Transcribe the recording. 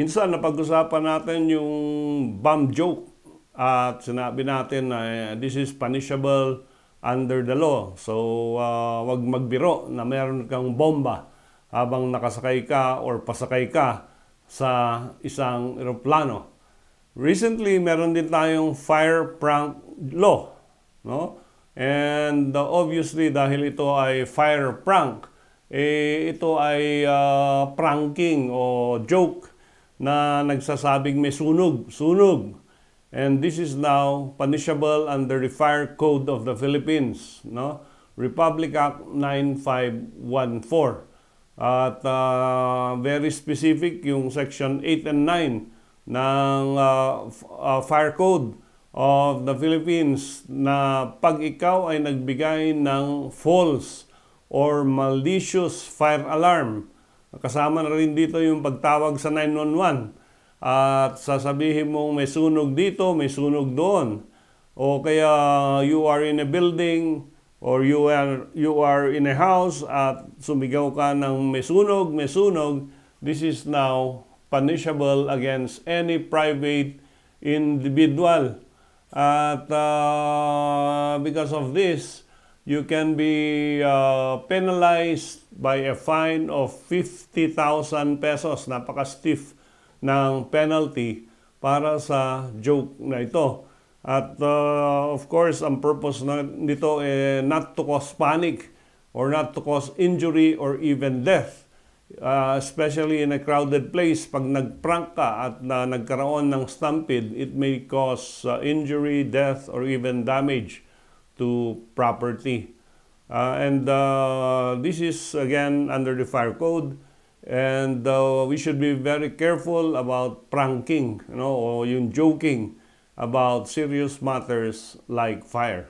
Minsan napag-usapan natin yung bomb joke at sinabi natin na eh, this is punishable under the law. So, ah, wag magbiro na meron kang bomba habang nakasakay ka or pasakay ka sa isang eroplano. Recently, meron din tayong fire prank law, no? And uh, obviously dahil ito ay fire prank, eh ito ay uh, pranking o joke na nagsasabing may sunog, sunog. And this is now punishable under the Fire Code of the Philippines, no? Republic Act 9514. At uh, very specific yung section 8 and 9 ng uh, uh, Fire Code of the Philippines na pag ikaw ay nagbigay ng false or malicious fire alarm, kasama na rin dito yung pagtawag sa 911 at sasabihin mong may sunog dito, may sunog doon. O kaya you are in a building or you are you are in a house at sumigaw ka ng may sunog, may sunog, this is now punishable against any private individual. At uh, because of this, you can be uh, penalized by a fine of 50,000 pesos. Napaka-stiff ng penalty para sa joke na ito. At uh, of course, ang purpose na nito eh not to cause panic or not to cause injury or even death. Uh, especially in a crowded place, pag nag-prank ka at na nagkaroon ng stampede, it may cause uh, injury, death, or even damage to property. Uh, and uh, this is again under the fire code. And uh, we should be very careful about pranking, you know, o yung joking about serious matters like fire.